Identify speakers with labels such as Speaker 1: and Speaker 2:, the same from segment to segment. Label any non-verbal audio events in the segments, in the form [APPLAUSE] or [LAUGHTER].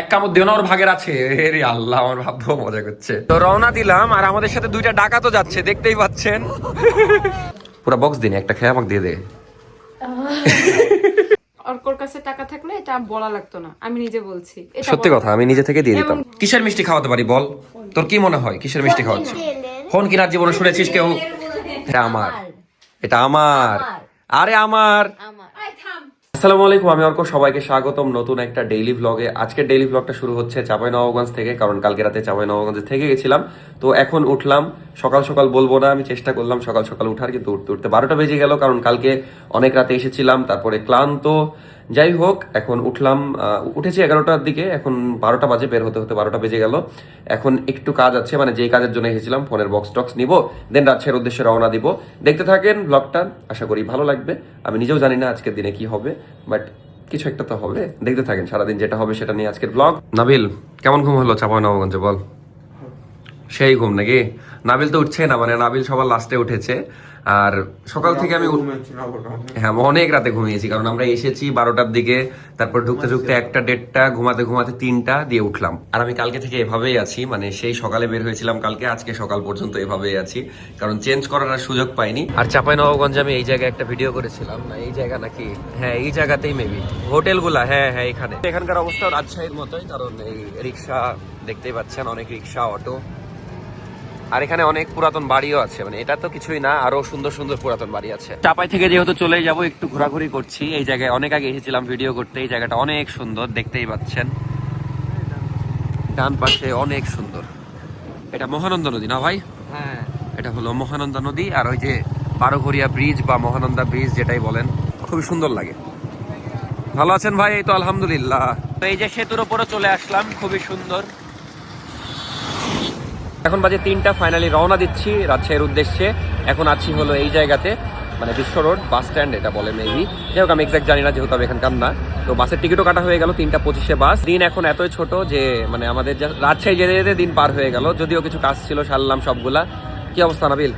Speaker 1: এক কামড় দিও না ওর ভাগের আছে। রে আল্লাহ আমার ভাববো মজা করছে। তো রওনা দিলাম আর আমাদের সাথে দুইটা ডাকা তো যাচ্ছে দেখতেই পাচ্ছেন। পুরো বক্স দিন একটা খেয়ে আমাকে দিয়ে দে।
Speaker 2: অর্কর কাছে টাকা থাকলে এটা বলা লাগতো না আমি নিজে বলছি।
Speaker 1: সত্যি কথা আমি নিজে থেকে দিয়ে দিতাম। কিসের মিষ্টি খাওয়াতে পারি বল? তোর কি মনে হয় কিসের মিষ্টি খাওয়াচ্ছি? ফোন কিনার জীবনে শুনেছিস কেউ? এটা আমার। এটা আমার। আরে আমার। আসসালামু আলাইকুম, আমি অর্ক, সবাইকে স্বাগতম নতুন একটা ডেইলি ব্লগে আজকে ডেইলি ব্লগটা শুরু হচ্ছে চাপাই নবাবগঞ্জ থেকে, কারণ কালকে রাতে চাপাই নবাবগঞ্জ থেকে গেছিলাম। তো এখন উঠলাম, সকাল সকাল বলব না, আমি চেষ্টা করলাম সকাল সকাল উঠার, কিন্তু উঠতে উঠতে বারোটা বেজে গেল, কারণ কালকে অনেক রাতে এসেছিলাম, তারপরে ক্লান্ত যাই হোক, এখন উঠলাম উঠেছি এগারোটার দিকে, এখন বারোটা বাজে, বের হতে হতে বারোটা বেজে গেল। এখন একটু কাজ আছে মানে যেই কাজের জন্য এসেছিলাম, ফোনের বক্স টক্স নিব দেন রাজশাহীর উদ্দেশ্যে রওনা দিব। দেখতে থাকেন ব্লগটা আশা করি ভালো লাগবে। আমি নিজেও জানি না আজকের দিনে কি হবে বাট কিছু একটা তো হবে। দেখতে থাকেন সারাদিন যেটা হবে সেটা নিয়ে আজকের ব্লগ নাবিল, কেমন ঘুম হলো চাপাই নবগঞ্জে বল? সেই ঘুম নাকি? নাবিল তো উঠছে না মানে নাবিল সবার লাস্টে উঠেছে। আর সকাল থেকে আমি হ্যাঁ অনেক রাতে ঘুমিয়েছি কারণ আমরা এসেছি বারোটার দিকে তারপর ঢুকতে ঢুকতে একটা দেড়টা ঘুমাতে ঘুমাতে তিনটা দিয়ে উঠলাম। আর আমি কালকে থেকে এভাবেই আছি মানে সেই সকালে বের হয়েছিলাম কালকে আজকে সকাল পর্যন্ত এভাবেই আছি কারণ চেঞ্জ করার আর সুযোগ পাইনি। আর চাপাই নবগঞ্জে আমি এই জায়গায় একটা ভিডিও করেছিলাম না এই জায়গা নাকি? হ্যাঁ এই জায়গাতেই মেবি হোটেলগুলা হ্যাঁ হ্যাঁ এখানে। এখানকার অবস্থা রাজশাহীর মতোই কারণ এই রিক্সা দেখতেই পাচ্ছেন অনেক রিক্সা অটো। আর এখানে অনেক পুরাতন বাড়িও আছে। মানে এটা তো কিছুই না আরও সুন্দর সুন্দর পুরাতন বাড়ি আছে। চাপাই থেকে যেহেতু চলে যাব একটু ঘোরাঘুরি করছি। এই জায়গায় অনেক আগে এসেছিলাম ভিডিও করতে এই জায়গাটা অনেক সুন্দর দেখতেই পাচ্ছেন। ডান পাশে অনেক সুন্দর। এটা মহানন্দা নদী না ভাই?
Speaker 3: হ্যাঁ।
Speaker 1: এটা হলো মহানন্দা নদী আর ওই যে বারোঘরিয়া ব্রিজ বা মহানন্দা ব্রিজ যেটাই বলেন খুবই সুন্দর লাগে। ভালো আছেন ভাই? এই তো আলহামদুলিল্লাহ। তো এই যে সেতুর ওপরে চলে আসলাম খুবই সুন্দর। এখন বাজে তিনটা ফাইনালি রওনা দিচ্ছি রাজশাহীর উদ্দেশ্যে। এখন আছি হলো এই জায়গাতে মানে বিশ্ব রোড, বাস স্ট্যান্ড এটা বলে মেবি যাই হোক, আমি এক্সাক্ট জানি না, যেহেতু আমি এখানকার না। তো বাসের টিকিটও কাটা হয়ে গেল, তিনটা পঁচিশে বাস। দিন এখন এতই ছোট যে মানে আমাদের রাজশাহী যেতে যেতে দিন পার হয়ে গেল। যদিও কিছু কাজ ছিল, সারলাম সবগুলা। কি অবস্থা নাবিল?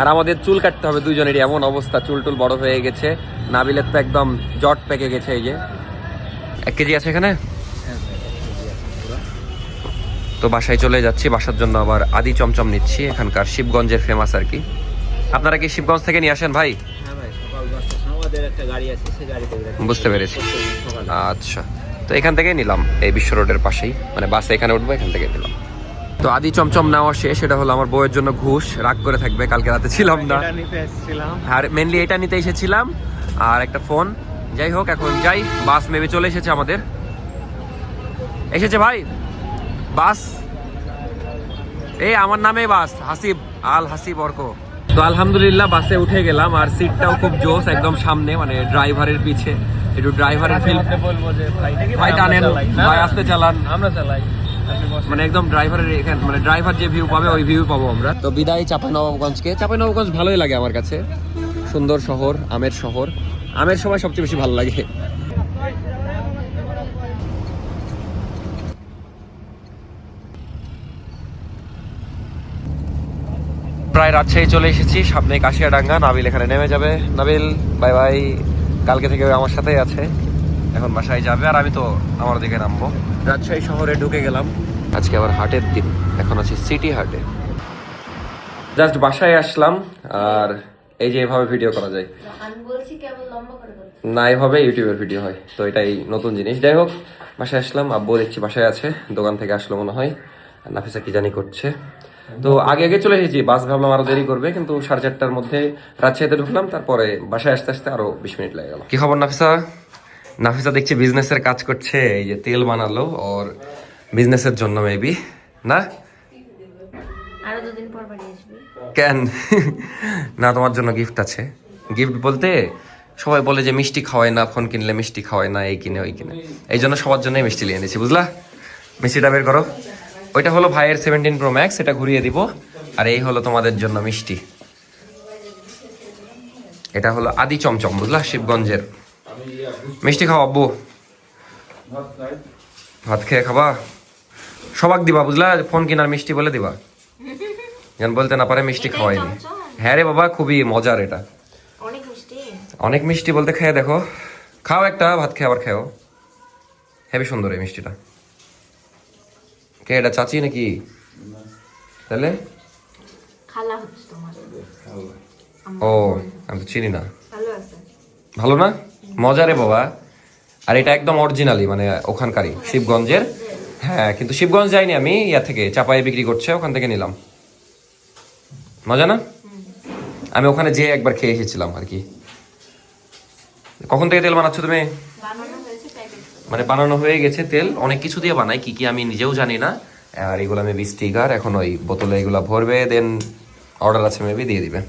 Speaker 1: আর আমাদের চুল কাটতে হবে দুইজনেরই, এমন অবস্থা, চুল টুল বড় হয়ে গেছে। নাবিলের তো একদম জট পেকে গেছে এই যে। এক কেজি আছে এখানে? তো বাসায় চলে যাচ্ছি বাসার জন্য আবার আদি চমচম নিচ্ছি এখানকার শিবগঞ্জের ফেমাস আর কি। আপনারা কি শিবগঞ্জ থেকে নিয়ে আসেন ভাই?
Speaker 3: হ্যাঁ
Speaker 1: বুঝতে পেরেছি। আচ্ছা তো এখান থেকেই নিলাম এই বিশ্ব রোডের পাশেই। মানে বাসে এখানে উঠবো এখান থেকে নিলাম। তো আদি চমচম নেওয়া শেষ সেটা হলো আমার বউয়ের জন্য ঘুষ রাগ করে থাকবে কালকে রাতে ছিলাম না। আর মেনলি এটা নিতে এসেছিলাম আর একটা ফোন যাই হোক এখন যাই বাস মেবি চলে এসেছে আমাদের। এসেছে ভাই? বাস? এই আমার নামে বাস হাসিব আল হাসিব অর্ক। তো আলহামদুলিল্লাহ বাসে উঠে গেলাম আর সিটটাও খুব জোস একদম সামনে মানে ড্রাইভারের পিছে। একটু ড্রাইভারের ফিল
Speaker 3: বলব যে ভাই
Speaker 1: ভাই টানেন ভাই আসতে চালান।
Speaker 3: আমরা চালাই।
Speaker 1: মানে একদম ড্রাইভারের এখানে মানে ড্রাইভার যে ভিউ পাবে ওই ভিউ পাবো আমরা। তো বিদায় চাপানবাবগঞ্জকে চাপানবাবগঞ্জ ভালোই লাগে আমার কাছে। সুন্দর শহর আমের শহর। আমের সময় সবচেয়ে বেশি ভালো লাগে। প্রায় রাজশাহী চলে এসেছি। সামনে কাশিয়াডাঙ্গা। নাবিল এখানে নেমে যাবে। Nabil bye bye. কালকে থেকে আমার সাথেই আছে। এখন বাসায় যাবে আর আমি তো আমার দিকে নামবো। রাজশাহী শহরে ঢুকে গেলাম। আজকে আবার হাটের দিন। এখন আছি সিটি হাটে। জাস্ট বাসায় আসলাম আর এই যে এভাবে ভিডিও করা যায়। না এভাবে ইউটিউবের ভিডিও হয়। তো এটাই নতুন জিনিস। যাই হোক বাসায় আসলাম। আব্বু দেখছি বাসায় আছে। দোকান থেকে আসলো মনে হয়। নাফিসা কি জানি করছে। তো আগে আগে চলে এসেছি বাস ভাবলাম আরও দেরি করবে কিন্তু সাড়ে চারটার মধ্যে রাজশাহীতে ঢুকলাম তারপরে বাসায় আসতে আসতে আরও বিশ মিনিট লেগে গেল। কি খবর নাফিসা? নাফিসা দেখছি বিজনেসের কাজ করছে এই যে তেল বানালো ওর বিজনেসের জন্য মেবি না?
Speaker 4: আরও দুদিন পর বাড়ি আসবি।
Speaker 1: কেন? না তোমার জন্য গিফট আছে। গিফট বলতে সবাই বলে যে মিষ্টি খাওয়ায় না ফোন কিনলে মিষ্টি খাওয়ায় না এই কিনে ওই কিনে। এই জন্য সবার জন্যই মিষ্টি নিয়ে এনেছি বুঝলা? মিষ্টিটা বের করো। ওইটা হলো ভাইয়ের সেভেন্টিন প্রো ম্যাক্স এটা ঘুরিয়ে দিব। আর এই হলো তোমাদের জন্য মিষ্টি। এটা হলো আদি চমচম বুঝলা? শিবগঞ্জের। মিষ্টি খাও আব্বু। ভাত খেয়ে খাবা? সবাক দিবা বুঝলা? ফোন কিনার মিষ্টি বলে দিবা। যেন বলতে না পারে মিষ্টি খাওয়াইনি হ্যাঁ রে বাবা খুবই মজার এটা।
Speaker 4: অনেক মিষ্টি।
Speaker 1: বলতে খেয়ে দেখো। খাও একটা ভাত খেয়ে আবার খেও। হেবি সুন্দর এই মিষ্টিটা। কে এটা চাচি নাকি? তাহলে?
Speaker 4: খালা হচ্ছে তোমার।
Speaker 1: ও আমি তো চিনি না।
Speaker 4: ভালো
Speaker 1: না? মজা রে বাবা। আর এটা একদম অরিজিনালি মানে ওখানকারই শিবগঞ্জের। হ্যাঁ কিন্তু শিবগঞ্জ যাইনি আমি ইয়া থেকে চাপাই বিক্রি করছে ওখান থেকে নিলাম। মজা না? আমি ওখানে যেয়ে একবার খেয়ে এসেছিলাম আর কি। কখন থেকে তেল বানাচ্ছ তুমি? মানে বানানো হয়ে গেছে তেল। অনেক কিছু দিয়ে বানাই কি কি আমি নিজেও জানি না। আর এগুলো আমি স্টিকার এখন ওই বোতলে এগুলো ভরবে দেন অর্ডার আছে মেবি দিয়ে দিবে।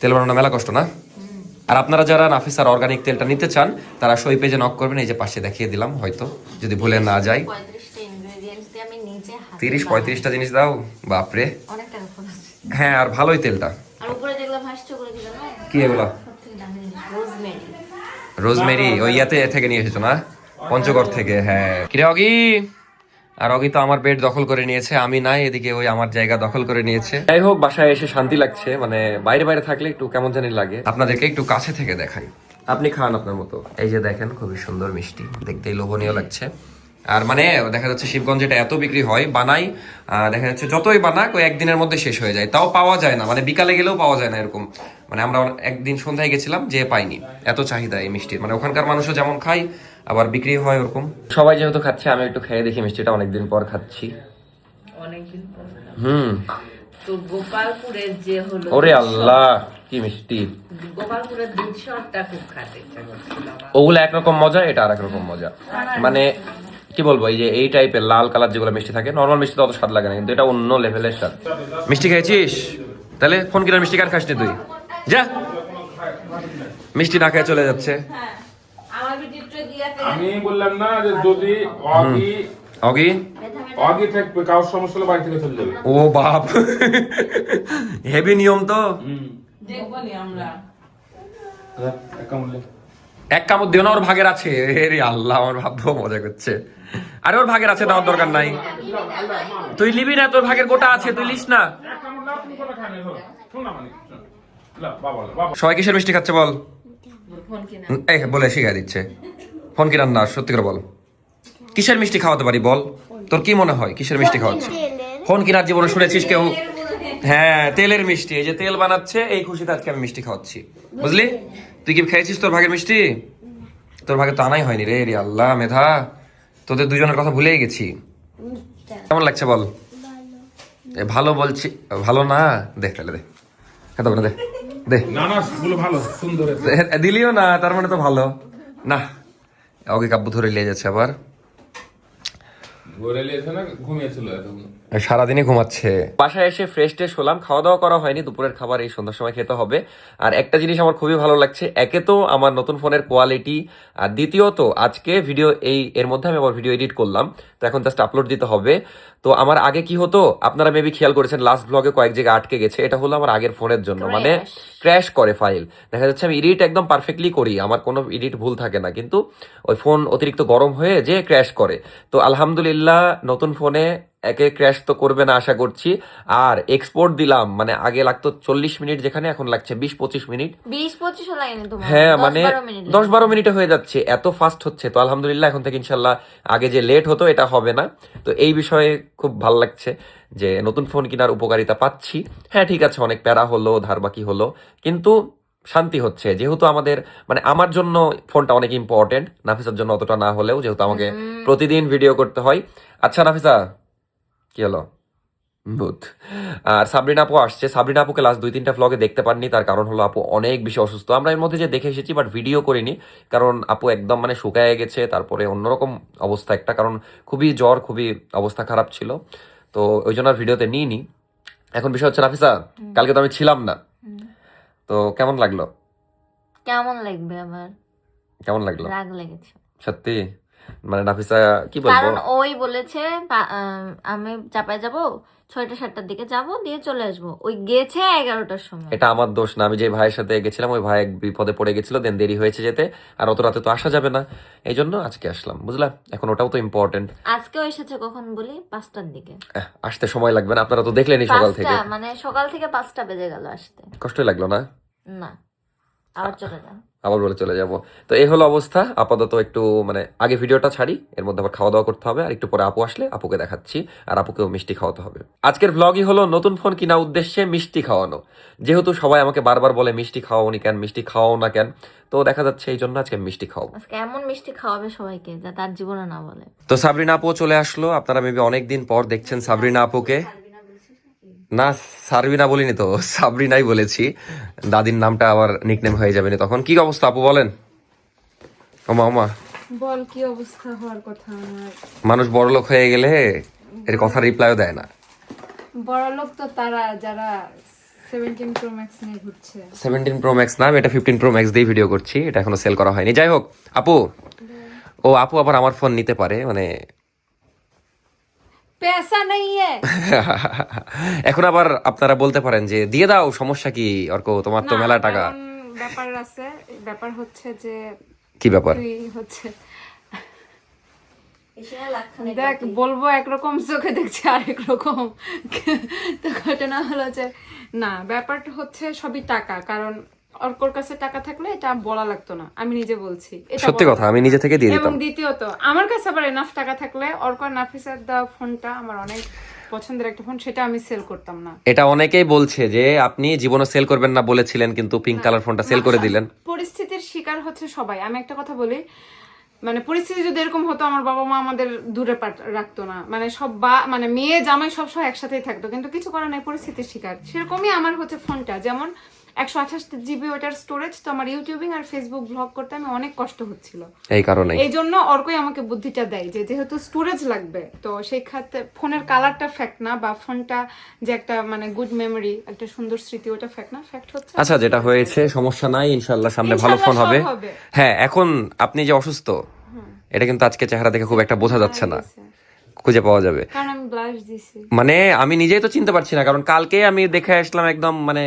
Speaker 1: তেল বানানো মেলা কষ্ট না? আর আপনারা যারা নাফিসার অর্গানিক তেলটা নিতে চান তারা সই পেজে নক করবেন এই যে পাশে দেখিয়ে দিলাম হয়তো যদি ভুলে না
Speaker 4: হাতে
Speaker 1: তিরিশ পঁয়ত্রিশটা জিনিস দাও বাপরে। হ্যাঁ আর ভালোই তেলটা।
Speaker 4: কি
Speaker 1: এগুলো
Speaker 4: সব থেকে দামি জিনিস রোজমেরি
Speaker 1: রোজমেরি ওই ইয়াতে থেকে নিয়ে এসেছ না? পঞ্চগড় থেকে হ্যাঁ। কিরে অগি? আর অগি তো আমার বেড দখল করে নিয়েছে আমি নাই এদিকে ওই আমার জায়গা দখল করে নিয়েছে। যাই হোক বাসায় এসে শান্তি লাগছে মানে বাইরে বাইরে থাকলে একটু কেমন জানি লাগে। আপনাদেরকে একটু কাছে থেকে দেখাই। আপনি খান আপনার মতো। এই যে দেখেন খুবই সুন্দর মিষ্টি দেখতেই লোভনীয় লাগছে। আর মানে দেখা যাচ্ছে শিবগঞ্জে এটা এত বিক্রি হয় বানাই দেখা যাচ্ছে যতই বানাক ওই একদিনের মধ্যে শেষ হয়ে যায়। তাও পাওয়া যায় না মানে বিকালে গেলেও পাওয়া যায় না এরকম। মানে আমরা একদিন সন্ধ্যায় গেছিলাম যে পাইনি। এত চাহিদা এই মিষ্টির। মানে ওখানকার মানুষও যেমন খায় আবার বিক্রি হয় ওরকম। সবাই যেহেতু খাচ্ছে আমি একটু খেয়ে দেখি মিষ্টিটা অনেকদিন পর খাচ্ছি।
Speaker 5: অনেকদিন পর
Speaker 1: হুম।
Speaker 5: তো গোপালপুরের যে হলো
Speaker 1: ওরে আল্লাহ কি মিষ্টি।
Speaker 5: গোপালপুরের দুধ শরটা খুব খাতে ইচ্ছা
Speaker 1: ওগুলো একরকম মজা এটা আর একরকম মজা। মানে কি বলব এই যে এই টাইপের লাল কালার যেগুলো মিষ্টি থাকে নর্মাল মিষ্টি তো অত স্বাদ লাগে না কিন্তু এটা অন্য লেভেলের স্বাদ। মিষ্টি খেয়েছিস? তাহলে ফোন কিনার মিষ্টি কার খাসনি তুই? যা। মিষ্টি না খেয়ে চলে যাচ্ছে।
Speaker 6: আমি বললাম না যে যদি অগি
Speaker 1: অগি?
Speaker 6: অগি থাকবে কারোর সমস্যা হলে বাড়ি থেকে চলে যাবে।
Speaker 1: ও বাপ। হেভি নিয়ম তো।
Speaker 5: আমরা।
Speaker 1: এক কামড় দিও না ওর ভাগের আছে। রে আল্লাহ আমার ভাববো মজা করছে। আরে ওর ভাগের আছে দেওয়ার দরকার নাই। তুই লিবি না তোর ভাগের গোটা আছে তুই লিস না। সবাই কিসের মিষ্টি খাচ্ছে বল? এই বলে শিখাই দিচ্ছে। ফোন কি রান্না? সত্যি করে বল। কিসের মিষ্টি খাওয়াতে পারি বল? তোর কি মনে হয়? কিসের মিষ্টি খাওয়াচ্ছে ফোন কিনার জীবনে শুনেছিস কেউ? হ্যাঁ তেলের মিষ্টি। এই যে তেল বানাচ্ছে এই খুশিতে আজকে আমি মিষ্টি খাওয়াচ্ছি। বুঝলি? তুই কি খেয়েছিস তোর ভাগের মিষ্টি? তোর ভাগে তো আনাই হয়নি রে রে আল্লাহ মেধা। তোদের দুজনের কথা ভুলেই গেছি। কেমন লাগছে বল? এ, ভালো বলছি ভালো না? দেখ তাহলে দে। খেতে দে। দে।
Speaker 6: না না গুলো ভালো সুন্দর
Speaker 1: দিলিও না তার মানে তো ভালো। না ওকে কাব্য ধরে নিয়ে যাচ্ছে আবার।
Speaker 6: নিয়েছে না ঘুমিয়েছিল এতক্ষণ
Speaker 1: সারাদিনই ঘুমাচ্ছে। বাসায় এসে ফ্রেশ ট্রেশ হলাম খাওয়া দাওয়া করা হয়নি দুপুরের খাবার এই সন্ধ্যার সময় খেতে হবে। আর একটা জিনিস আমার খুবই ভালো লাগছে একে তো আমার নতুন ফোনের কোয়ালিটি আর দ্বিতীয়ত আজকে ভিডিও এই এর মধ্যে আমি আবার ভিডিও এডিট করলাম তো এখন জাস্ট আপলোড দিতে হবে। তো আমার আগে কি হতো আপনারা মেবি খেয়াল করেছেন লাস্ট ব্লগে কয়েক জায়গায় আটকে গেছে এটা হলো আমার আগের ফোনের জন্য মানে ক্র্যাশ করে ফাইল দেখা যাচ্ছে আমি এডিট একদম পারফেক্টলি করি আমার কোনো এডিট ভুল থাকে না কিন্তু ওই ফোন অতিরিক্ত গরম হয়ে যে ক্র্যাশ করে। তো আলহামদুলিল্লাহ নতুন ফোনে একে ক্র্যাশ তো করবে না আশা করছি। আর এক্সপোর্ট দিলাম মানে আগে লাগতো চল্লিশ মিনিট যেখানে এখন লাগছে বিশ পঁচিশ মিনিট।
Speaker 4: বিশ পঁচিশও লাগেনি
Speaker 1: হ্যাঁ মানে দশ বারো মিনিটে হয়ে যাচ্ছে এত ফাস্ট হচ্ছে। তো আলহামদুলিল্লাহ এখন থেকে ইনশাল্লাহ আগে যে লেট হতো এটা হবে না। তো এই বিষয়ে খুব ভালো লাগছে যে নতুন ফোন কেনার উপকারিতা পাচ্ছি। হ্যাঁ ঠিক আছে অনেক প্যারা হলো ধার বাকি হলো কিন্তু শান্তি হচ্ছে। যেহেতু আমাদের মানে আমার জন্য ফোনটা অনেক ইম্পর্টেন্ট নাফিসার জন্য অতটা না হলেও যেহেতু আমাকে প্রতিদিন ভিডিও করতে হয়। আচ্ছা নাফিসা কি হলো বুথ আর সাবরিনা আপু আসছে। সাবরিনা আপুকে লাস্ট দুই তিনটা ভ্লগে দেখতে পাননি তার কারণ হলো আপু অনেক বেশি অসুস্থ। আমরা এর মধ্যে যে দেখে এসেছি বাট ভিডিও করিনি কারণ আপু একদম মানে শুকায় গেছে তারপরে অন্যরকম অবস্থা একটা কারণ খুবই জ্বর খুবই অবস্থা খারাপ ছিল। তো ওই জন্য আর ভিডিওতে নিইনি। এখন বিষয় হচ্ছে নাফিসা কালকে তো আমি ছিলাম না। তো কেমন লাগল?
Speaker 4: কেমন লাগবে আবার?
Speaker 1: কেমন লাগল?
Speaker 4: রাগ লেগেছে।
Speaker 1: সত্যি? মানে নাফিসা কি বলব?
Speaker 4: কারণ ওই বলেছে আমি চাপায় যাব ছয়টা সাতটার দিকে যাব দিয়ে চলে আসব। ওই গেছে এগারোটার সময়।
Speaker 1: এটা আমার দোষ না। আমি যে ভাইয়ের সাথে গেছিলাম ওই ভাই এক বিপদে পড়ে গেছিল দেন দেরি হয়েছে যেতে আর অত রাতে তো আসা যাবে না। এই জন্য আজকে আসলাম বুঝলা? এখন ওটাও তো ইম্পর্টেন্ট
Speaker 4: আজকেও এসেছে কখন বলি? পাঁচটার দিকে।
Speaker 1: আসতে সময় লাগবে না আপনারা তো দেখলেনই সকাল থেকে।
Speaker 4: মানে সকাল থেকে পাঁচটা বেজে গেল আসতে।
Speaker 1: কষ্টই লাগল না?
Speaker 4: না আবার চলে যান।
Speaker 1: আবার বলে চলে যাব। তো এই হলো অবস্থা। আপাতত একটু মানে আগে ভিডিওটা ছাড়ি এর মধ্যে আবার খাওয়া দাওয়া করতে হবে আর একটু পরে আপু আসলে আপুকে দেখাচ্ছি আর আপুকেও মিষ্টি খাওয়াতে হবে। আজকের ব্লগই হলো নতুন ফোন কিনা উদ্দেশ্যে মিষ্টি খাওয়ানো। যেহেতু সবাই আমাকে বারবার বলে মিষ্টি খাওয়াওনি কেন? মিষ্টি খাওয়াও না কেন? তো দেখা যাচ্ছে এই জন্য আজকে মিষ্টি খাওয়াবো।
Speaker 4: আজকে এমন মিষ্টি খাওয়াবে সবাইকে যা তার জীবনে না বলে।
Speaker 1: তো সাবরিনা আপু চলে আসলো। আপনারা মেবি অনেকদিন পর দেখছেন সাবরিনা আপুকে। না সারবিনা বলিনি তো সাবরিনাই বলেছি। দাদির নামটা আবার নিকনেম হয়ে যাবে না তখন। কি অবস্থা আপু বলেন? ওমা ওমা।
Speaker 2: বল কি অবস্থা হওয়ার কথা আমার?
Speaker 1: মানুষ বড় লোক হয়ে গেলে এর কথা রিপ্লাইও দেয় না।
Speaker 2: বড় লোক তো তারা যারা সেভেন্টিন প্রো ম্যাক্স নিয়ে ঘুরছে।
Speaker 1: সেভেন্টিন প্রো ম্যাক্স না আমি এটা ফিফটিন প্রো ম্যাক্স দিয়ে ভিডিও করছি এটা এখনও সেল করা হয়নি। যাই হোক আপু। ও আপু আবার আমার ফোন নিতে পারে মানে
Speaker 2: পেশা নেই है। [LAUGHS]
Speaker 1: এখন আবার আপনারা বলতে পারেন যে দিয়ে দাও সমস্যা কি অর্ক? তোমার তো মেলা টাকা।
Speaker 2: ব্যাপার আছে ব্যাপার হচ্ছে যে
Speaker 1: কি ব্যাপার?
Speaker 2: তুই হচ্ছে দেখ বলব একরকম চোখে দেখছে আরেক রকম। তো ঘটনা হলো যে না ব্যাপারটা হচ্ছে সবই টাকা কারণ অর্কর কাছে টাকা থাকলে এটা বলা লাগতো না। আমি নিজে বলছি
Speaker 1: সত্যি কথা আমি নিজে থেকে দিয়ে
Speaker 2: এবং দ্বিতীয়ত আমার কাছে আবার এনাফ টাকা থাকলে অর্ক নাফিসের দেওয়া ফোনটা আমার অনেক পছন্দের একটা ফোন সেটা আমি সেল করতাম না।
Speaker 1: এটা অনেকেই বলছে যে আপনি জীবনে সেল করবেন না বলেছিলেন কিন্তু পিঙ্ক কালার ফোনটা সেল করে দিলেন।
Speaker 2: পরিস্থিতির শিকার হচ্ছে সবাই। আমি একটা কথা বলি মানে পরিস্থিতি যদি এরকম হতো আমার বাবা মা আমাদের দূরে রাখতো না। মানে সব বা মানে মেয়ে জামাই সবসময় একসাথেই থাকতো কিন্তু কিছু করার নাই পরিস্থিতির শিকার। সেরকমই আমার হচ্ছে ফোনটা যেমন একশো আঠাশ জিবি ওটার স্টোরেজ তো আমার ইউটিউবিং আর ফেসবুক ব্লগ করতে আমি অনেক কষ্ট হচ্ছিল।
Speaker 1: এই কারণে
Speaker 2: এই জন্য অর্কই আমাকে বুদ্ধিটা দেয় যে যেহেতু স্টোরেজ লাগবে তো সেই ক্ষেত্রে ফোনের কালারটা ফ্যাক্ট না বা ফোনটা যে একটা মানে গুড মেমোরি একটা সুন্দর স্মৃতি ওটা ফ্যাক্ট না ফ্যাক্ট হচ্ছে
Speaker 1: আচ্ছা যেটা হয়েছে সমস্যা নাই ইনশাল্লাহ সামনে ভালো ফোন হবে। হ্যাঁ এখন আপনি যে অসুস্থ এটা কিন্তু আজকে চেহারা দেখে খুব একটা বোঝা যাচ্ছে না। খুঁজে পাওয়া যাবে। মানে আমি নিজেই তো চিনতে পারছি না কারণ কালকে আমি দেখে আসলাম একদম মানে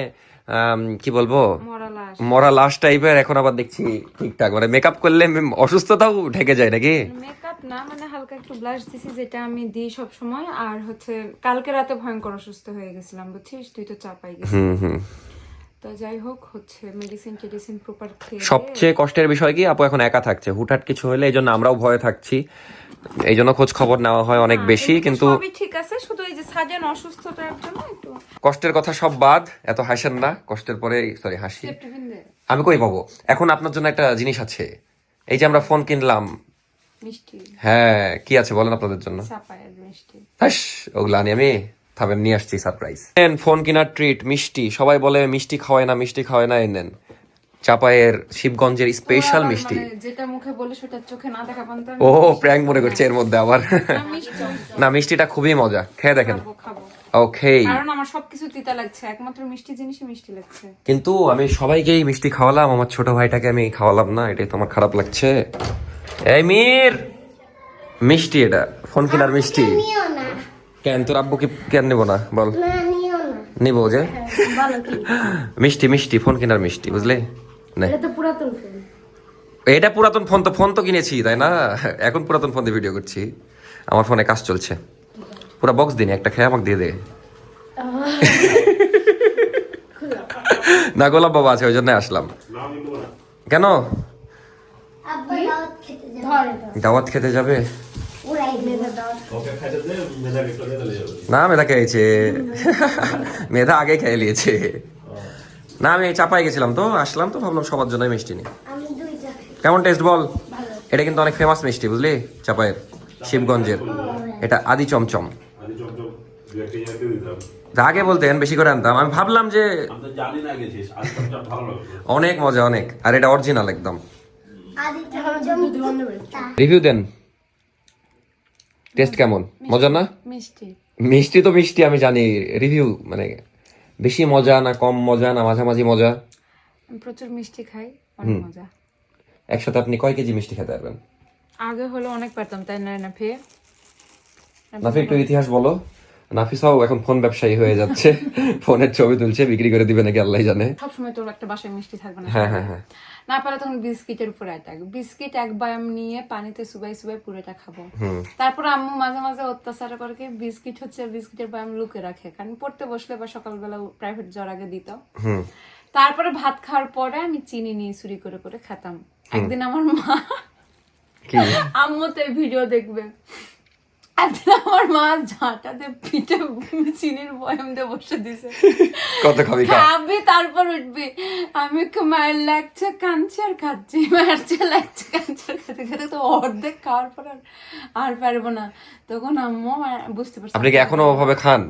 Speaker 1: কি বলব?
Speaker 2: মরা লাশ।
Speaker 1: টাইপের এখন আবার দেখছি ঠিকঠাক। মানে মেকআপ করলে অসুস্থতাও ঢেকে যায় নাকি?
Speaker 2: মেকআপ না মানে হালকা একটু ব্লাশ দিছি যেটা আমি দিই সব সময় আর হচ্ছে কালকে রাতে ভয়ঙ্কর অসুস্থ হয়ে গেছিলাম বুঝছিস? তুই তো চাপাই গেছিস।
Speaker 1: হুম হুম।
Speaker 2: তো যাই হোক হচ্ছে মেডিসিন টেডিসিন প্রপার খেয়ে
Speaker 1: সবচেয়ে কষ্টের বিষয় কি আপু এখন একা থাকছে। হুটহাট কিছু হলে এই জন্য আমরাও ভয়ে থাকছি। এই জন্য খোঁজ খবর নেওয়া হয় অনেক বেশি কিন্তু
Speaker 2: সবই ঠিক আছে শুধু এই যে সাজান অসুস্থতার জন্য একটু
Speaker 1: কষ্টের কথা সব বাদ এত হাসেন না কষ্টের পরে সরি হাসি। আমি কই পাবো? এখন আপনার জন্য একটা জিনিস আছে। এই যে আমরা ফোন কিনলাম।
Speaker 2: মিষ্টি।
Speaker 1: হ্যাঁ কি আছে বলেন আপনাদের জন্য?
Speaker 2: মিষ্টি।
Speaker 1: হাস ওগুলা আনি আমি। থামেন নিয়ে আসছি সারপ্রাইজ নেন ফোন কেনার ট্রিট মিষ্টি। সবাই বলে মিষ্টি খাওয়ায় না মিষ্টি খাওয়ায় না নেন। চাপায়ের শিবগঞ্জের স্পেশাল মিষ্টি।
Speaker 2: মানে যেটা মুখে বলে সেটা চোখে না দেখা
Speaker 1: ও প্র্যাঙ্ক মনে করছে এর মধ্যে আবার। না মিষ্টিটা খুবই মজা। খেয়ে দেখেন। ওকে
Speaker 2: কারণ আমার সবকিছু তিতা লাগছে একমাত্র মিষ্টি জিনিসই মিষ্টি লাগছে।
Speaker 1: কিন্তু আমি সবাইকেই মিষ্টি খাওয়ালাম আমার ছোট ভাইটাকে আমি খাওয়ালাম না এটাই তো আমার খারাপ লাগছে। এই মীর! মিষ্টি এটা ফোন কেনার মিষ্টি। কেন তোর আব্বু কি কেন নেব না? বল। নিবো যে? মিষ্টি মিষ্টি ফোন কেনার মিষ্টি বুঝলে। এটা পুরাতন ফোন। তো ফোন তো কিনেছি তাই না? এখন পুরাতন ফোন দিয়ে ভিডিও করছি। আমার ফোনে কাজ চলছে। পুরা বক্স দিন একটা খেয়ে আমাকে দিয়ে দে। না গোলাপ বাবা আছে ওই জন্য আসলাম। কেন? দাওয়াত খেতে যাবে? না মেধা খেয়েছে। [LAUGHS] মেধা আগে খেয়ে নিয়েছে। না আমি চাপাই গেছিলাম তো আসলাম তো ভাবলাম সবার জন্য মিষ্টি নেই কেমন টেস্ট বল? এটা কিন্তু অনেক ফেমাস মিষ্টি বুঝলি? চাপায়ের শিবগঞ্জের। এটা আদি চমচম। তা আগে বলতেন বেশি করে আনতাম। আমি ভাবলাম যে অনেক মজা অনেক। আর এটা অরিজিনাল একদম। রিভিউ দেন। টেস্ট কেমন? মজা না?
Speaker 2: মিষ্টি।
Speaker 1: মিষ্টি তো মিষ্টি আমি জানি। রিভিউ মানে বেশি মজা না কম মজা না মাঝামাঝি মজা?
Speaker 2: প্রচুর মিষ্টি খাই অনেক মজা।
Speaker 1: একসাথে আপনি কয় কেজি মিষ্টি খেতে পারবেন?
Speaker 2: আগে হলো অনেক পারতাম তাই না না ফে
Speaker 1: নাফি একটু ইতিহাস বলো। নাফিসাও এখন ফোন ব্যবসায়ী হয়ে যাচ্ছে [LAUGHS] ফোনের ছবি তুলছে বিক্রি করে দিবে নাকি আল্লাহ জানে।
Speaker 2: সবসময় তোর একটা বাসায় মিষ্টি থাকবে না।
Speaker 1: হ্যাঁ হ্যাঁ হ্যাঁ।
Speaker 2: না পারে তখন বিস্কিটের উপরে অ্যাটাক বিস্কিট এক বায়াম নিয়ে পানিতে সুবাই সুবাই পুরোটা খাব। তারপর আম্মু মাঝে মাঝে অত্যাচার করে কি বিস্কিট হচ্ছে বিস্কিটের বায়াম লুকে রাখে কারণ পড়তে বসলে বা সকালবেলা প্রাইভেট জ্বর আগে দিত। তারপরে ভাত খাওয়ার পরে আমি চিনি নিয়ে চুরি করে করে খেতাম। একদিন আমার মা আম্মু তো ভিডিও দেখবে। আমার মা ঝাঁটাতে পিঠে চিনির বয়ম দিয়ে বসে দিছে।
Speaker 1: কত খাবি
Speaker 2: খাবি তারপর উঠবি। আমি মায়ের লাগছে কাঁদছি আর খাচ্ছি। মায়ের চেয়ে লাগছে কাঁদছি আর খাচ্ছি। খেতে তো অর্ধেক খাওয়ার পর আর আর পারব না। তখন আম্মু বুঝতে পারছি
Speaker 1: আপনি কি এখনও ওভাবে খান?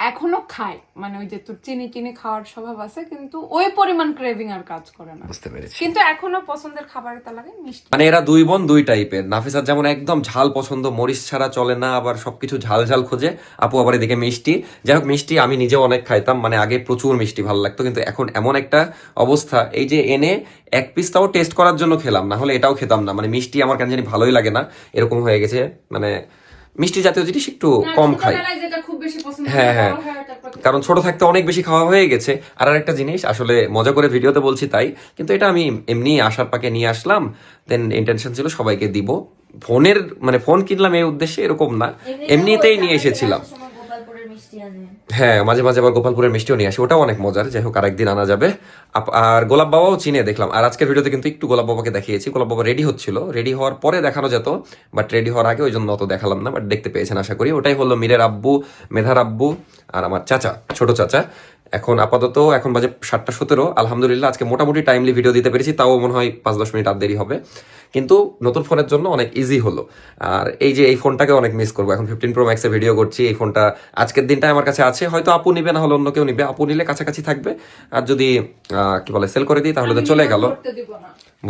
Speaker 2: এখনও খাই। মানে ওই যে তোর চিনি টিনি খাওয়ার স্বভাব আছে কিন্তু ওই পরিমাণ ক্রেভিং আর কাজ করে না।
Speaker 1: বুঝতে পেরেছি।
Speaker 2: কিন্তু এখনও পছন্দের খাবারের তালাকে মিষ্টি।
Speaker 1: মানে এরা দুই বোন দুই টাইপের নাফিসার যেমন একদম ঝাল পছন্দ মরিচ ছাড়া চলে না আবার সবকিছু ঝাল ঝাল খোঁজে। আপু আবার এদিকে মিষ্টি। যাই হোক মিষ্টি আমি নিজেও অনেক খাইতাম মানে আগে প্রচুর মিষ্টি ভালো লাগতো কিন্তু এখন এমন একটা অবস্থা। এই যে এনে এক পিস তাও টেস্ট করার জন্য খেলাম না হলে এটাও খেতাম না। মানে মিষ্টি আমার কেন জানি ভালোই লাগে না। এরকম হয়ে গেছে মানে মিষ্টি জাতীয় জিনিস একটু কম খাই। হ্যাঁ, হ্যাঁ। কারণ ছোট থাকতে অনেক বেশি খাওয়া হয়ে গেছে। আর আর একটা জিনিস আসলে মজা করে ভিডিওতে বলছি তাই কিন্তু এটা আমি এমনি আসার পাকে নিয়ে আসলাম। দেন ইন্টেনশন ছিল সবাইকে দিব। ফোনের মানে ফোন কিনলাম এই উদ্দেশ্যে এরকম না। এমনিতেই নিয়ে এসেছিলাম। হ্যাঁ মাঝে মাঝে আবার গোপালপুরের মিষ্টিও নিয়ে আসি। ওটাও অনেক মজার। যাই হোক, আরেকদিন আনা যাবে। আর গোলাপ বাবাও চিনে দেখলাম। আর আজকের ভিডিওতে কিন্তু একটু গোলাপ বাবাকে দেখিয়েছি। গোলাপ বাবা রেডি হচ্ছিল। রেডি হওয়ার পরে দেখানো যেত বাট রেডি হওয়ার আগে ওই জন্য অত দেখালাম না বাট দেখতে পেয়েছেন আশা করি। ওটাই হলো মীরের আব্বু, মেধার আব্বু আর আমার চাচা, ছোট চাচা। এখন আপাতত এখন বাজে সাতটা সতেরো। আলহামদুলিল্লাহ আজকে মোটামুটি টাইমলি ভিডিও দিতে পেরেছি তাও মনে হয় পাঁচ দশ মিনিট আর দেরি হবে। কিন্তু নতুন ফোনের জন্য অনেক ইজি হলো। আর এই যে এই ফোনটাকে অনেক মিস করব। এখন ফিফটিন প্রো ম্যাক্সের ভিডিও করছি এই ফোনটা আজকের দিনটা আমার কাছে আছে। হয়তো আপু নিবে না হলে অন্য কেউ নিবে। আপু নিলে কাছাকাছি থাকবে। আর যদি কি বলে সেল করে দিই তাহলে তো চলে গেল।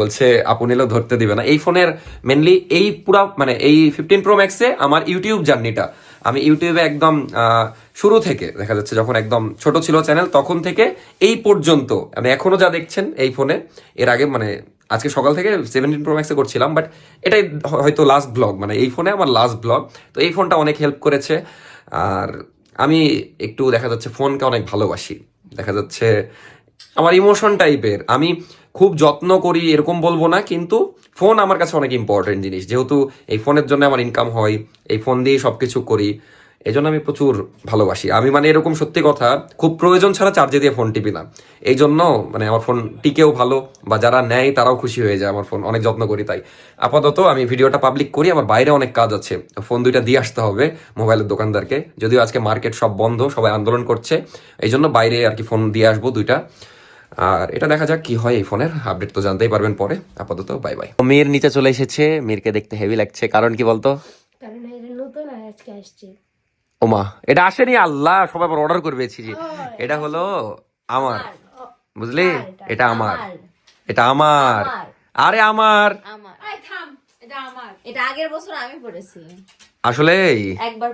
Speaker 1: বলছে আপু নিলেও ধরতে দিবে না। এই ফোনের মেনলি এই পুরা মানে এই ফিফটিন প্রো ম্যাক্সে আমার ইউটিউব জার্নিটা আমি ইউটিউবে একদম শুরু থেকে, দেখা যাচ্ছে যখন একদম ছোট ছিল চ্যানেল, তখন থেকে এই পর্যন্ত আমি এখনও যা দেখছেন এই ফোনে, এর আগে মানে আজকে সকাল থেকে সেভেন্টিন প্রো ম্যাক্সে করছিলাম বাট এটাই হয়তো লাস্ট ব্লগ মানে এই ফোনে আমার লাস্ট ব্লগ তো এই ফোনটা অনেক হেল্প করেছে, আর আমি একটু দেখা যাচ্ছে ফোনকে অনেক ভালোবাসি, দেখা যাচ্ছে আমার ইমোশন টাইপের আমি খুব যত্ন করি, এরকম বলব না, কিন্তু ফোন আমার কাছে অনেক ইম্পর্টেন্ট জিনিস। যেহেতু এই ফোনের জন্য আমার ইনকাম হয়, এই ফোন দিয়ে সবকিছু করি এই জন্য আমি প্রচুর ভালোবাসি। আমি মানে এরকম সত্যি কথা, খুব প্রয়োজন ছাড়া চার্জে দিয়ে ফোন টিপি না। এই জন্য মানে আমার ফোন টিকেও ভালো, বা যারা নেয় তারাও খুশি হয়ে যায় আমার ফোন অনেক যত্ন করি তাই। আপাতত আমি ভিডিওটা পাবলিক করি, আমার বাইরে অনেক কাজ আছে। ফোন দুইটা দিয়ে আসতে হবে মোবাইলের দোকানদারকে। যদিও আজকে মার্কেট সব বন্ধ, সবাই আন্দোলন করছে এই জন্য বাইরে আর কি ফোন দিয়ে আসব দুইটা। আর এটা দেখা যাক কি হয় এই ফোনের। আপডেট তো জানতেই পারবেন পরে। আপাতত বাই বাই মির নিচে চলে এসেছে। মিরকে দেখতে হেভি লাগছে। কারণ কি বলতো?
Speaker 7: কারণ এটা নতুন আর আজকে আসছে।
Speaker 1: ওমা এটা আসেনি আল্লাহ সবাই আবার অর্ডার করবে এটা হলো আমার। বুঝলি? এটা আমার। এটা আমার। আরে আমার।
Speaker 4: আমার।
Speaker 2: আই থাম এটা
Speaker 4: আগের বছর
Speaker 1: আসলে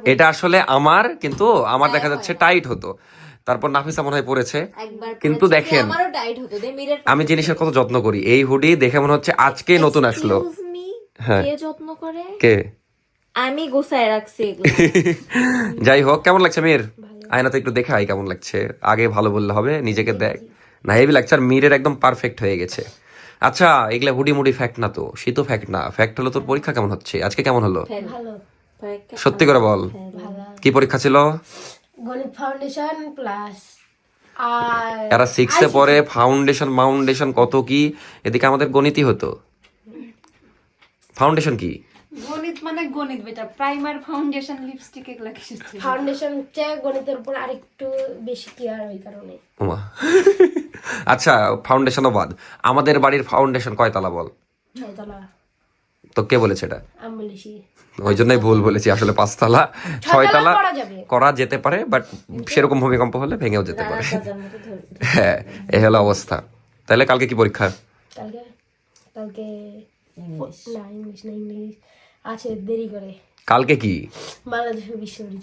Speaker 1: এটা আসলে আমার কিন্তু আমার দেখা যাচ্ছে টাইট হতো। তারপর নাফিসা মনে হয় পড়েছে। কিন্তু দেখেন
Speaker 4: আমারও টাইট হতো দে মিরের
Speaker 1: আমি জিনিসের কত যত্ন করি। এই হুডি দেখে মনে হচ্ছে আজকে নতুন আসলো। হ্যাঁ।
Speaker 4: কে যত্ন করে?
Speaker 1: কে?
Speaker 4: আমি গোছায় রাখছি [LAUGHS]
Speaker 1: যাই হোক কেমন লাগছে মির? আয়নাতে একটু দেখে আয় কেমন লাগছে। আগে ভালো বললে হবে নিজেকে দেখ। না হেভি লাগছে আর মিরের একদম পারফেক্ট হয়ে গেছে। আচ্ছা এগুলা হুডি মুডি ফ্যাক্ট না তো? শীত ফ্যাক্ট না। ফ্যাক্ট হলো তোর পরীক্ষা কেমন হচ্ছে? আজকে কেমন হলো? সত্যি করে বল। কি পরীক্ষা ছিল?
Speaker 7: গণিত ফাউন্ডেশন প্লাস আর
Speaker 1: এরা সিক্সে পরে ফাউন্ডেশন মাউন্ডেশন কত কি? এদিকে আমাদের গণিতই হতো। ফাউন্ডেশন কি?
Speaker 2: গণিত মানে গণিত বেটা প্রাইমার ফাউন্ডেশন লিপস্টিক এগুলা কিসের
Speaker 7: ফাউন্ডেশন হচ্ছে গণিতের উপর আরেকটু বেশি কেয়ার ওই কারণে।
Speaker 1: ওমা। আচ্ছা ফাউন্ডেশনও বাদ। আমাদের বাড়ির ফাউন্ডেশন কয়তলা বল?
Speaker 7: ছয়তলা।
Speaker 1: তো কে বলেছে এটা? ওই জন্যই ভুল বলেছি আসলে পাঁচতলা ছয়তলা
Speaker 7: করা
Speaker 1: করা যেতে পারে বাট সেরকম ভূমিকম্প হলে ভেঙেও যেতে পারে। হ্যাঁ এ হলো অবস্থা। তাহলে কালকে কি পরীক্ষা?
Speaker 7: কালকে কালকে না ইংলিশ না ইংলিশ আছে দেরি করে।
Speaker 1: কালকে কি?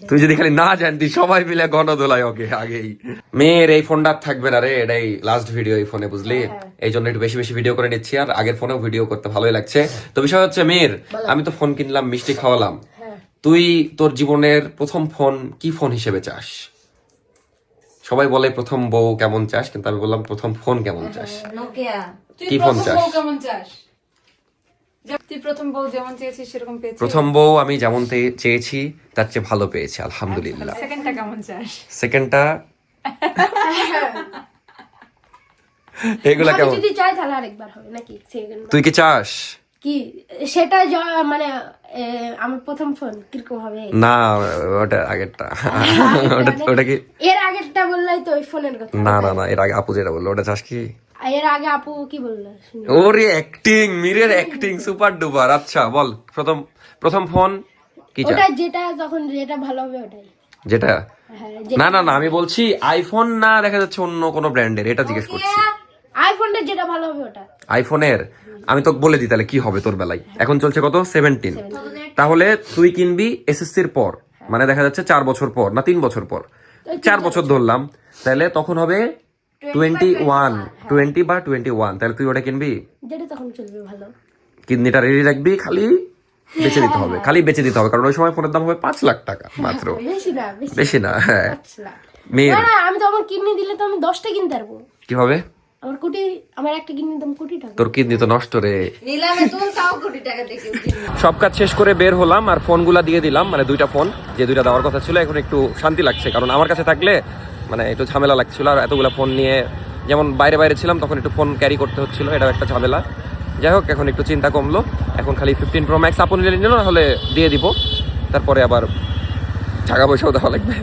Speaker 1: তুই যদি খালি না জানতি সবাই মিলে গণদোলায় ওকে আগেই। মেয়ের এই ফোনটা থাকবে না রে এটাই লাস্ট ভিডিও এই ফোনে বুঝলি? এই জন্য একটু বেশি বেশি ভিডিও করে নিচ্ছি আর আগের ফোনেও ভিডিও করতে ভালোই লাগছে। তো বিষয় হচ্ছে মেয়ের আমি তো ফোন কিনলাম মিষ্টি খাওয়ালাম। তুই তোর জীবনের প্রথম ফোন কি ফোন হিসেবে চাস? সবাই বলে প্রথম বউ কেমন চাস কিন্তু আমি বললাম প্রথম ফোন কেমন চাস। কি ফোন চাস?
Speaker 2: বউ কেমন চাস যা- তুই প্রথম বউ যেমন সেরকম
Speaker 1: প্রথম বউ আমি যেমন চেয়েছি তার চেয়ে ভালো পেয়েছি আলহামদুলিল্লাহ।
Speaker 2: সেকেন্ডটা কেমন চাস?
Speaker 1: সেকেন্ডটা? [LAUGHS] এগুলা কেমন?
Speaker 7: যদি চাই তাহলে আরেকবার হবে নাকি সেকেন্ড
Speaker 1: তুই কি চাস?
Speaker 7: কি? সেটা মানে আমার প্রথম ফোন কীরকম হবে?
Speaker 1: না ওটা আগেরটা। [LAUGHS] ওটা ওটা কি
Speaker 7: এর আগেরটা বললাই তো ওই ফোনের কথা।
Speaker 1: না না না এর আগে আপু যেটা বলল ওটা চাস কি?
Speaker 7: এর আগে আপু কি বলল?
Speaker 1: ওরে অ্যাক্টিং মিরের অ্যাক্টিং সুপার ডুপার আচ্ছা বল প্রথম প্রথম ফোন কি
Speaker 7: ওটা যেটা তখন যেটা ভালো হবে ওটাই।
Speaker 1: যেটা?
Speaker 7: হ্যাঁ
Speaker 1: না না না আমি বলছি আইফোন না দেখা যাচ্ছে অন্য কোনো ব্র্যান্ডের এটা জিজ্ঞেস করছি।
Speaker 7: আইফোনটা যেটা ভালো হবে ওটা।
Speaker 1: আইফোনের আমি তো বলে দিই তাহলে কি হবে তোর বেলায়। এখন চলছে কত? সেভেন্টিন তাহলে তুই কিনবি এসএসসির পর। মানে দেখা যাচ্ছে চার বছর পর না তিন বছর পর। চার বছর। ধরলাম। তাহলে তখন হবে টোয়েন্টি ওয়ান টোয়েন্টি বা টোয়েন্টি ওয়ান তাহলে তুই ওটা কিনবি?
Speaker 7: যেটা তখন চলবে ভালো।
Speaker 1: কিডনিটা রেডি রাখবি খালি বেচে দিতে হবে। খালি বেচে দিতে হবে কারণ ওই সময় ফোনের দাম হবে পাঁচ লাখ টাকা মাত্র।
Speaker 7: বেশি না বেশি।
Speaker 1: না হ্যাঁ। মেয়ের।
Speaker 7: না না আমি তো আমার কিডনি দিলে তো আমি দশটা কিনতে পারব।
Speaker 1: কি
Speaker 7: আমার কোটি আমার একটা কিডনি দাম কোটি টাকা।
Speaker 1: তোর কিডনি তো নষ্ট রে।
Speaker 4: নিলামে তুল তাও কোটি টাকা দেখে
Speaker 1: সব কাজ শেষ করে বের হলাম আর ফোনগুলা দিয়ে দিলাম মানে দুইটা ফোন যে দুইটা দেওয়ার কথা ছিল এখন একটু শান্তি লাগছে। কারণ আমার কাছে থাকলে মানে একটু ঝামেলা লাগছিল আর এতগুলা ফোন নিয়ে, যেমন বাইরে বাইরে ছিলাম, তখন একটু ফোন ক্যারি করতে হচ্ছিল, এটাও একটা ঝামেলা। যাই হোক, এখন একটু চিন্তা কমলো। এখন খালি ফিফটিন প্রো ম্যাক্স আপন নিলে নিল হলে দিয়ে দিব। তারপরে আবার টাকা পয়সাও দেওয়া লাগবে।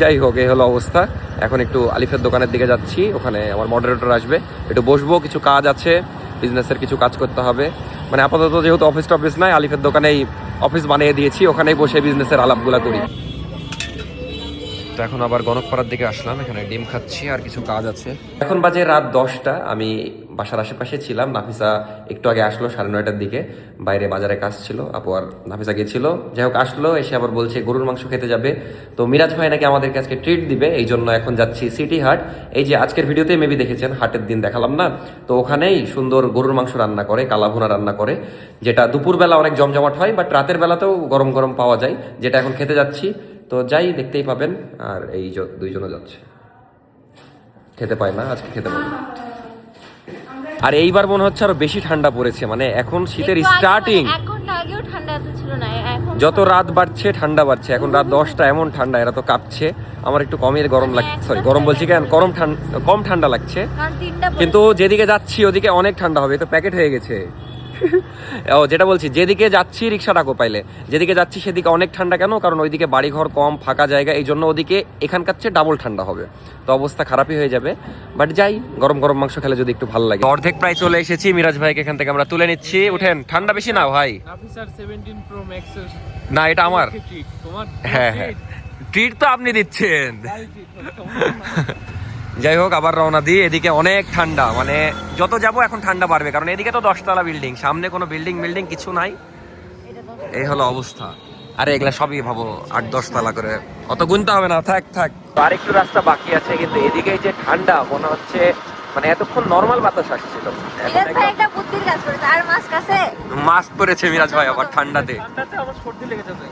Speaker 1: যাই হোক, এই হলো অবস্থা। এখন একটু আলিফের দোকানের দিকে যাচ্ছি, ওখানে আমার মডারেটর আসবে। একটু বসবো, কিছু কাজ আছে বিজনেসের কিছু কাজ করতে হবে। মানে আপাতত যেহেতু অফিস টফিস নাই, আলিফের দোকানেই অফিস বানিয়ে দিয়েছি, ওখানেই বসে বিজনেসের আলাপগুলা করি। তো এখন আবার গণকপাড়ার দিকে আসলাম, এখানে ডিম খাচ্ছি আর কিছু কাজ আছে। এখন বাজে রাত দশটা, আমি বাসার আশেপাশে ছিলাম, নাফিসা একটু আগে আসলো সাড়ে নয়টার দিকে, বাইরে বাজারে কাজ ছিল, আপু আর নাফিসা গেছিল। যাই হোক, আসলো, এসে আবার বলছে গরুর মাংস খেতে যাবে। তো মিরাজ ভাই নাকি আমাদেরকে আজকে ট্রিট দিবে, এই জন্য এখন যাচ্ছি সিটি হাট এই যে আজকের ভিডিওতে মেবি দেখেছেন, হাটের দিন দেখালাম না। তো ওখানেই সুন্দর গরুর মাংস রান্না করে, কালাভুনা রান্না করে, যেটা দুপুরবেলা অনেক জমজমাট হয় বাট রাতের বেলাতেও গরম গরম পাওয়া যায়, যেটা এখন খেতে যাচ্ছি। তো যাই দেখতেই পাবেন। আর এই জ- দুইজনে যাচ্ছে। খেতে পায় না আজকে খেতে পাবে আর এইবার মনে হচ্ছে আরও বেশি ঠান্ডা পড়েছে। মানে এখন শীতের স্টার্টিং যত রাত বাড়ছে ঠান্ডা বাড়ছে। এখন রাত দশটা এমন ঠান্ডা এরা তো কাঁপছে। আমার একটু কমের গরম লাগছে সরি গরম বলছি কেন? গরম ঠান্ডা কম ঠান্ডা লাগছে। কিন্তু যেদিকে যাচ্ছি ওদিকে অনেক ঠান্ডা হবে। তো প্যাকেট হয়ে গেছে। ও যেটা বলছি যেদিকে যাচ্ছি রিক্সা ডাকো পাইলে যেদিকে যাচ্ছি সেদিকে অনেক ঠান্ডা কেন? কারণ ওইদিকে বাড়িঘর কম ফাঁকা জায়গা এই জন্য ওদিকে এখানকার চেয়ে ডাবল ঠান্ডা হবে। তো অবস্থা খারাপই হয়ে যাবে। বাট যাই গরম গরম মাংস খেলে যদি একটু ভালো লাগে। অর্ধেক প্রায় চলে এসেছি। মিরাজ ভাইকে এখান থেকে আমরা তুলে নিচ্ছি। উঠেন ঠান্ডা বেশি না ভাই।
Speaker 8: নাফিসার 17 প্রো ম্যাক্স
Speaker 1: না এটা আমার। হ্যাঁ হ্যাঁ। ট্রিট তো আপনি দিচ্ছেন। যাই হোক, আবার রওনা দিই। এদিকে অনেক ঠান্ডা মানে যত যাব এখন ঠান্ডা বাড়বে, কারণ এদিকে তো দশতলা বিল্ডিং, সামনে কোনো বিল্ডিং বিল্ডিং কিছু নাই। এই হলো অবস্থা। আরে, এগুলা সবই ভাবো, আট দশ তালা করে। অত গুনতে হবে না, থাক থাক। আর একটু রাস্তা বাকি আছে, কিন্তু এদিকে যে ঠান্ডা, মনে হচ্ছে মানে এতক্ষণ নর্মাল বাতাস আসছিল।
Speaker 4: মিরাজ ভাই একটা বুদ্ধির কাজ করেছে। আর মাস্ক আছে?
Speaker 1: মাস্ক পরেছে মিরাজ ভাই আবার ঠান্ডাতে।
Speaker 8: ঠান্ডাতে আমার সর্দি লেগে যাবে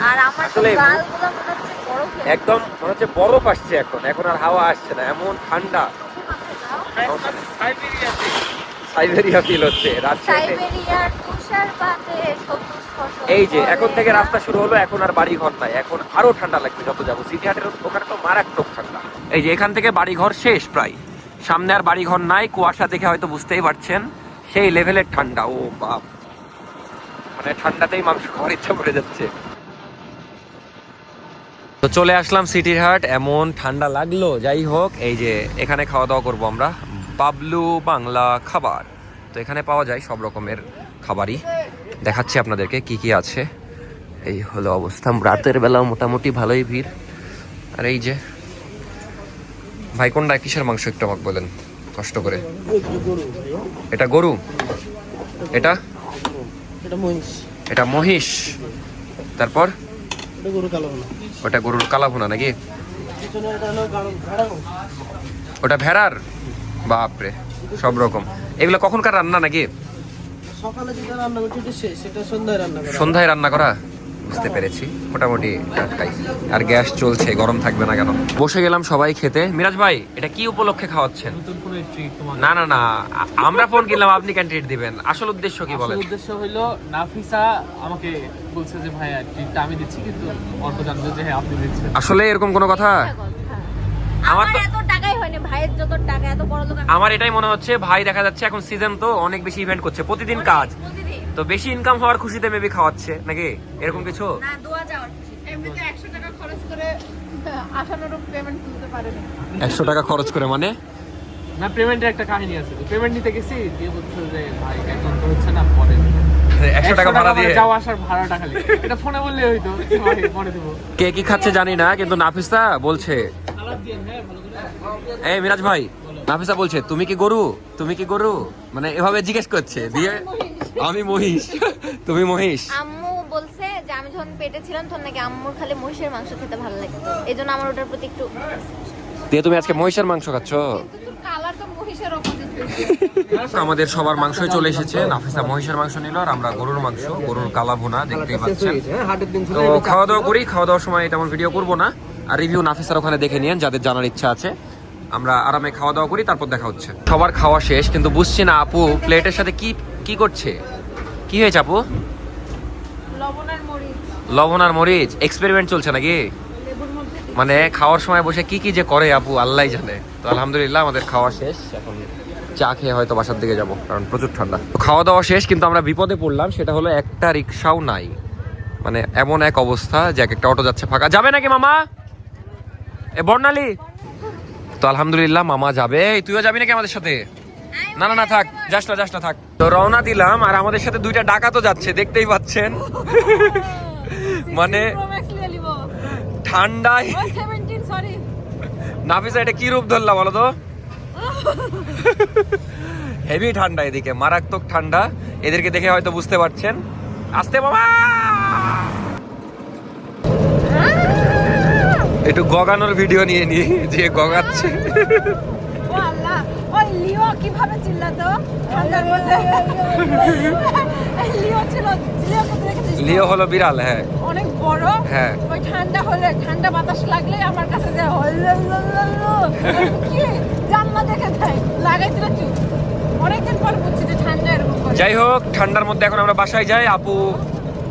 Speaker 4: আর আমার
Speaker 1: আসলে-
Speaker 4: গালগুলো মনে হচ্ছে বরফ হয়ে
Speaker 1: একদম মনে হচ্ছে বরফ আসছে এখন। এখন আর হাওয়া আসছে না। এমন ঠান্ডা।
Speaker 8: সাইবেরিয়াতে
Speaker 1: সাইবেরিয়া ফিল হচ্ছে রাজশাহীতে
Speaker 4: সাইবেরিয়ার তুষারপাতে সবুজ ফসল
Speaker 1: এই যে
Speaker 4: ফলে।
Speaker 1: এখন থেকে রাস্তা শুরু হলো এখন আর বাড়ি ঘর নাই। এখন আরও ঠান্ডা লাগবে যত যাব। সিটি হাটের ওখানে তো মারাত্মক ঠান্ডা। এই যে এখান থেকে বাড়ি ঘর শেষ প্রায়। সামনে আর বাড়ি ঘর নাই, কুয়াশা দেখে হয়তো বুঝতেই পারছেন। সেই লেভেলের ঠান্ডা, ও বাপ। মানে ঠান্ডাতেই মাংস খাওয়ার ইচ্ছা করে যাচ্ছে। তো চলে আসলাম সিটির হাট এমন ঠান্ডা লাগল, যাই হোক, এই যে এখানে খাওয়া দাওয়া করব আমরা। বাবলু বাংলা খাবার। তো এখানে পাওয়া যায় সব রকমের খাবারই। দেখাচ্ছি আপনাদেরকে কি কি আছে। এই হলো অবস্থা, রাতের বেলা মোটামুটি ভালোই ভিড়। আর এই যে ভাই কোনটা? কিসের মাংস একটু আমাকে বলেন কষ্ট করে। এটা গরু? এটা?
Speaker 8: এটা মহিষ।
Speaker 1: তারপর? ওটা গরুর কালাভুনা নাকি? ওটা ভেড়ার? বাপরে সব রকম। এগুলো কখনকার রান্না নাকি?
Speaker 8: সকালে যেটা রান্না করছি সেটা সন্ধ্যায় রান্না করা।
Speaker 1: সন্ধ্যায় রান্না করা? বুঝতে পেরেছি। মোটামুটি টাটকাই আর গ্যাস চলছে গরম থাকবে না কেন? বসে গেলাম সবাই খেতে। মিরাজ ভাই এটা কি উপলক্ষে খাওয়াচ্ছেন? না না না আমরা ফোন কিনলাম আপনি কেন ট্রিট দিবেন। আসল উদ্দেশ্য কি বলেন?
Speaker 8: উদ্দেশ্য হলো নাফিসা আমাকে বলছে যে ভাইয়া ট্রিটটা আমি দিচ্ছি কিন্তু অল্প জানতো যে হ্যাঁ আপনি দিচ্ছেন।
Speaker 1: আসলে এরকম কোনো কথা? আমার তো আমার এটাই মনে হচ্ছে ভাই দেখা যাচ্ছে এখন সিজন তো অনেক বেশি ইভেন্ট করছে প্রতিদিন কাজ। তো বেশি ইনকাম হওয়ার খুশিতে মেবি খাওয়াচ্ছে নাকি? এরকম কিছু?
Speaker 4: না দোয়া যাওয়ার খুশি।
Speaker 2: এমনিতে একশো টাকা খরচ করে আশানুরূপ পেমেন্ট তুলতে পারেনি
Speaker 1: একশো টাকা খরচ করে মানে?
Speaker 8: না পেমেন্টের একটা কাহিনী আছে পেমেন্ট নিতে গেছি দিয়ে বলছে যে ভাই এখন তো হচ্ছে না পরে
Speaker 1: একশো টাকা ভাড়া দিয়ে।
Speaker 8: যাওয়া আসার ভাড়াটা খালি। এটা ফোনে বললে হইতো ভাই পরে দেবো।
Speaker 1: কে কি খাচ্ছে জানি না কিন্তু নাফিসা বলছে।
Speaker 8: হ্যাঁ ভালো করে।
Speaker 1: এই মিরাজ ভাই নাফিসা বলছে তুমি কি গরু? তুমি কি গরু? মানে এভাবে জিজ্ঞেস করছে দিয়ে আমি মহিষ। তুমি মহিষ।
Speaker 4: আম্মু বলছে যে আমি যখন পেটে ছিলাম তখন নাকি আম্মুর খালি মহিষের মাংস খেতে ভালো লাগতো। এই জন্য আমার ওটার প্রতি একটু
Speaker 1: দিয়ে তুমি আজকে মহিষের মাংস খাচ্ছ?
Speaker 2: কিন্তু কালার তো মহিষের অপোজিট
Speaker 1: আমাদের সবার মাংসই চলে এসেছে। নাফিসা মহিষের মাংস নিল আর আমরা গরুর মাংস গরুর কালা ভুনা দেখতেই পাচ্ছেন। তো খাওয়া দাওয়া করি খাওয়া দাওয়ার সময় তেমন ভিডিও করব না। আর রিভিউ নাফিসার ওখানে দেখে নিয়েন যাদের জানার ইচ্ছা আছে। আমরা আরামে খাওয়া দাওয়া করি তারপর দেখা হচ্ছে। সবার খাওয়া শেষ কিন্তু বুঝছি না আপু প্লেটের সাথে কি কি করছে? কি হয়েছে আপু? লবণ আর মরিচ? এক্সপেরিমেন্ট চলছে নাকি? মানে খাওয়ার সময় বসে কি কি যে করে আপু আল্লাহ জানে। তো আলহামদুলিল্লাহ আমাদের খাওয়া শেষ এখন চা খেয়ে হয়তো বাসার দিকে যাব কারণ প্রচুর ঠান্ডা। তো খাওয়া দাওয়া শেষ কিন্তু আমরা বিপদে পড়লাম সেটা হলো একটা রিক্সাও নাই। মানে এমন এক অবস্থা যে এক একটা অটো যাচ্ছে ফাঁকা। যাবে নাকি মামা? এ বর্ণালী? তো আলহামদুলিল্লাহ মামা যাবে। তুইও যাবি নাকি আমাদের সাথে? না না না থাক। যাস না যাস না থাক। তো রওনা দিলাম আর আমাদের সাথে দুইটা ডাকা তো যাচ্ছে দেখতেই পাচ্ছেন। [LAUGHS] মানে ঠান্ডায়
Speaker 2: সরি
Speaker 1: নাফিসা এটা কি রূপ ধরলা বলো তো? [LAUGHS] হেভি ঠান্ডা এদিকে মারাত্মক ঠান্ডা। এদেরকে দেখে হয়তো বুঝতে পারছেন। আসতে বাবা! একটু গগানোর ভিডিও নিয়ে নি যে গগাচ্ছে
Speaker 2: ও আল্লাহ ওই লিও কীভাবে চিল্লাতো? ঠান্ডার মধ্যে। লিও ছিল লিও কোথায় রেখেছিস?
Speaker 1: লিও হলো বিড়াল হ্যাঁ।
Speaker 2: অনেক বড়।
Speaker 1: হ্যাঁ।
Speaker 2: ওই ঠান্ডা হলে ঠান্ডা বাতাস লাগলে আমার কাছে যে কি? জানলা দেখে দেয়। লাগাই দিলে চুপ। অনেকদিন পর বুঝছি যে ঠান্ডা এরকম
Speaker 1: যাই হোক ঠান্ডার মধ্যে এখন আমরা বাসায় যাই। আপু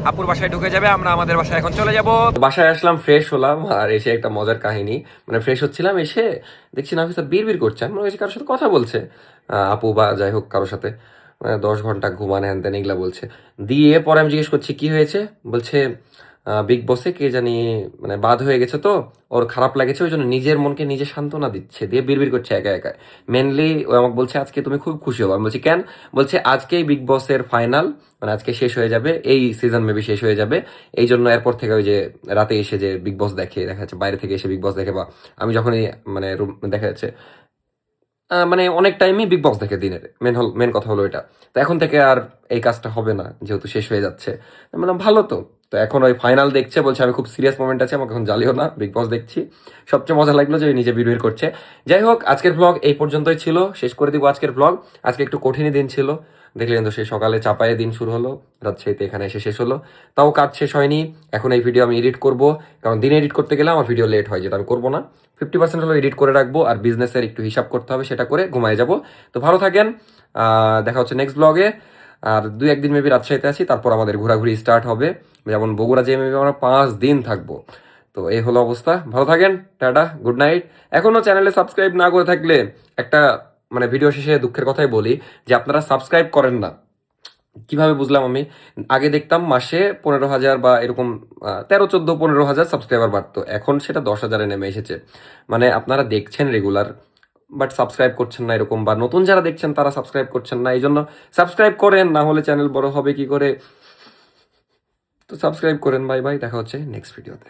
Speaker 1: আপুর বাসায় ঢুকে যাবে আমরা আমাদের বাসায় এখন চলে যাব। বাসায় আসলাম ফ্রেশ হলাম আর এসে একটা মজার কাহিনী। মানে ফ্রেশ হচ্ছিলাম এসে দেখছি নাফিসা বিড় বিড় করছে। আমি মনে হচ্ছে কারোর সাথে কথা বলছে। আপু বা যাই হোক কারোর সাথে মানে দশ ঘণ্টা ঘুমান হ্যান ত্যান এগুলা বলছে। দিয়ে পরে আমি জিজ্ঞেস করছি, কি হয়েছে? বলছে বিগ বসে কে জানি মানে বাদ হয়ে গেছে তো, ওর খারাপ লাগেছে, ওই জন্য নিজের মনকে নিজে সান্ত্বনা দিচ্ছে। দিয়ে বিড়বিড় করছে একা একা মেনলি ও আমাকে বলছে, আজকে তুমি খুব খুশি হব। আমি বলছি, কেন? বলছে, আজকেই বিগ বসের ফাইনাল মানে আজকে শেষ হয়ে যাবে, এই সিজন মেবি শেষ হয়ে যাবে। এই জন্য এরপর থেকে ওই যে রাতে এসে যে বিগ বস দেখে, দেখা যাচ্ছে বাইরে থেকে এসে বিগ বস দেখে বা, আমি যখনই মানে রুম, দেখা যাচ্ছে মানে অনেক টাইমই বিগ বক্স দেখে দিনের। মেন হল মেন কথা হলো এটা। তো এখন থেকে আর এই কাজটা হবে না, যেহেতু শেষ হয়ে যাচ্ছে। মানে ভালো তো। তো এখন ওই ফাইনাল দেখছে, বলছে, আমি খুব সিরিয়াস মোমেন্ট আছে, আমাকে এখন জ্বালিও না বিগ বস দেখছি। সবচেয়ে মজা লাগল যে নিজে ভিডিও করছে। যাই হোক, আজকের ব্লগ এই পর্যন্তই ছিল। শেষ করে দিব আজকের ব্লগ আজকে একটু কঠিনই দিন ছিল। দেখলেন তো সেই সকালে চাপায়ে দিন শুরু হলো, রাত রাজশাহীতে এখানে এসে শেষ হলো। তাও কাজ শেষ হয়নি। এখন এই ভিডিও আমি এডিট করব, কারণ দিনে এডিট করতে গেলে আমার ভিডিও লেট হয়, যেটা আমি করব না। ফিফটি পার্সেন্ট হলো এডিট করে রাখব, আর বিজনেসের একটু হিসাব করতে হবে, সেটা করে ঘুমায় যাব। তো ভালো থাকেন দেখা হচ্ছে নেক্সট ব্লগে আর দু একদিন মেবি রাজশাহীতে আছি, তারপর আমাদের ঘোরাঘুরি স্টার্ট হবে। যেমন বগুড়া যেয়ে মেবি আমরা পাঁচ দিন থাকব। তো এই হলো অবস্থা। ভালো থাকেন, টাটা গুড নাইট এখনও চ্যানেলে সাবস্ক্রাইব না করে থাকলে একটা মানে ভিডিও শেষে দুঃখের কথাই বলি যে আপনারা সাবস্ক্রাইব করেন না। কীভাবে বুঝলাম আমি? আগে দেখতাম মাসে পনেরো হাজার বা এরকম তেরো, চোদ্দ, পনেরো হাজার সাবস্ক্রাইবার বাড়তো। এখন সেটা দশ হাজারে নেমে এসেছে। মানে আপনারা দেখছেন রেগুলার বাট সাবস্ক্রাইব করছেন না এরকম, বা নতুন যারা দেখছেন তারা সাবস্ক্রাইব করছেন না এই জন্য সাবস্ক্রাইব করেন, না হলে চ্যানেল বড় হবে কি করে? তো সাবস্ক্রাইব করেন, বাই বাই, দেখা হচ্ছে নেক্সট ভিডিওতে।